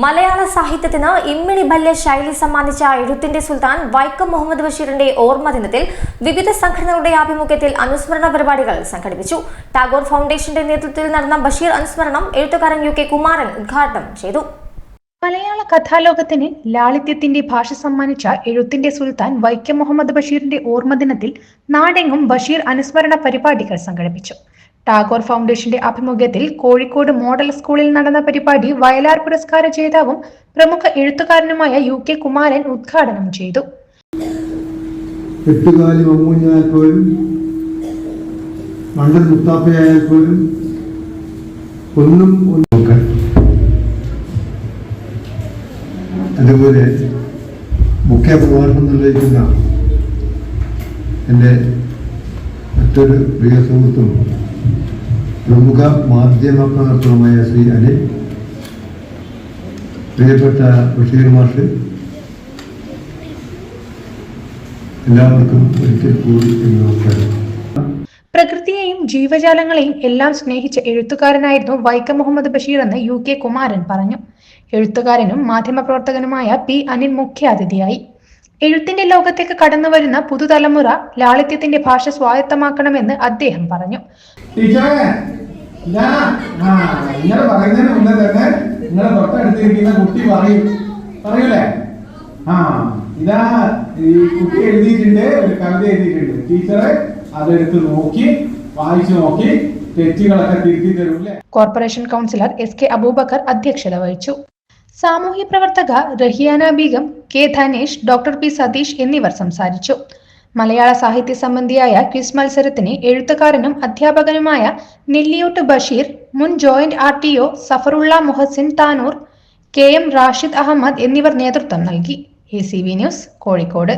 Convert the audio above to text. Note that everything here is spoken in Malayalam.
മലയാള സാഹിത്യത്തിന് ഇമ്മിണി ബല്യ ശൈലി സമ്മാനിച്ച എഴുത്തിന്റെ സുൽത്താൻ വൈക്കം മുഹമ്മദ് ബഷീറിന്റെ ഓർമ്മ ദിനത്തിൽ വിവിധ സംഘടനകളുടെ ആഭിമുഖ്യത്തിൽ അനുസ്മരണ പരിപാടികൾ സംഘടിപ്പിച്ചു. ടാഗോർ ഫൗണ്ടേഷന്റെ നേതൃത്വത്തിൽ നടന്ന ബഷീർ അനുസ്മരണം എഴുത്തുകാരൻ യു കെ കുമാരൻ ഉദ്ഘാടനം ചെയ്തു. മലയാള കഥാലോകത്തിന് ലാളിത്യത്തിന്റെ ഭാഷ സമ്മാനിച്ച എഴുത്തിന്റെ സുൽത്താൻ വൈക്കം മുഹമ്മദ് ബഷീറിന്റെ ഓർമ്മ ദിനത്തിൽ നാടെങ്ങും ബഷീർ അനുസ്മരണ പരിപാടികൾ സംഘടിപ്പിച്ചു. ടാഗോർ ഫൗണ്ടേഷന്റെ ആഭിമുഖ്യത്തിൽ കോഴിക്കോട് മോഡൽ സ്കൂളിൽ നടന്ന പരിപാടി വയലാർ പുരസ്കാര ജേതാവും പ്രമുഖ എഴുത്തുകാരനുമായ യു കെ കുമാരൻ ഉദ്ഘാടനം ചെയ്തു. എട്ടുകാലി മമ്മൂഞ്ഞാൽ പോലും മണ്ടൻ മുത്താപ്പയായാൽ പോലും ഒന്നും അതുപോലെ മുഖ്യ പ്രഭാഷണം നിർവഹിക്കുന്ന എന്റെ മറ്റൊരു പ്രിയ സുഹൃത്തും പ്രമുഖ മാധ്യമ പ്രവർത്തനമായ ശ്രീ അനിൽ പ്രിയപ്പെട്ട ബഷീർ മാഷ് എല്ലാവർക്കും ഒരിക്കൽ കൂടി എന്ന് നമസ്കാരം. പ്രകൃതിയെയും ജീവജാലങ്ങളെയും എല്ലാം സ്നേഹിച്ച എഴുത്തുകാരനായിരുന്നു വൈക്കം മുഹമ്മദ് ബഷീർ എന്ന് യു കെ കുമാരൻ പറഞ്ഞു. എഴുത്തുകാരനും മാധ്യമപ്രവർത്തകനുമായ പി അനിൽ മുഖ്യാതിഥിയായി. എഴുത്തിന്റെ ലോകത്തേക്ക് കടന്നു വരുന്ന പുതുതലമുറ ലാളിത്യത്തിന്റെ ഭാഷ സ്വായത്തമാക്കണമെന്ന് അദ്ദേഹം പറഞ്ഞു. ഇതാ ആ നിങ്ങൾ പറയുന്നതിന് മുന്നേ തന്നെ നിങ്ങളെ തൊട്ടടുത്തിരിക്കുന്ന കുട്ടി പറയും. പറയൂലേ? ആ ഇതാ ഈ കുട്ടി എഴുതിയിട്ടുണ്ട് ഒരു കവിത എഴുതിയിട്ടുണ്ട്. ടീച്ചറെ അതെടുത്ത് നോക്കി വായിച്ചു നോക്കി തെറ്റുകളൊക്കെ തിരുത്തി തരൂല്ലേ corporation councillor S K Abubakar അധ്യക്ഷത വഹിച്ചു. സാമൂഹ്യ പ്രവർത്തക Rahiyana Begum K Dhanesh doctor P Satheesh എന്നിവർ സംസാരിച്ചു. മലയാള സാഹിത്യ സംബന്ധിയായ ക്വിസ് മത്സരത്തിന് എഴുത്തുകാരനും അധ്യാപകനുമായ നെല്ലിയോട്ട് ബഷീർ മുൻ joint R T O Zafarulla Muhasin Tanur K M Rashid Ahmed എന്നിവർ നേതൃത്വം നൽകി. A C V news Kozhikode.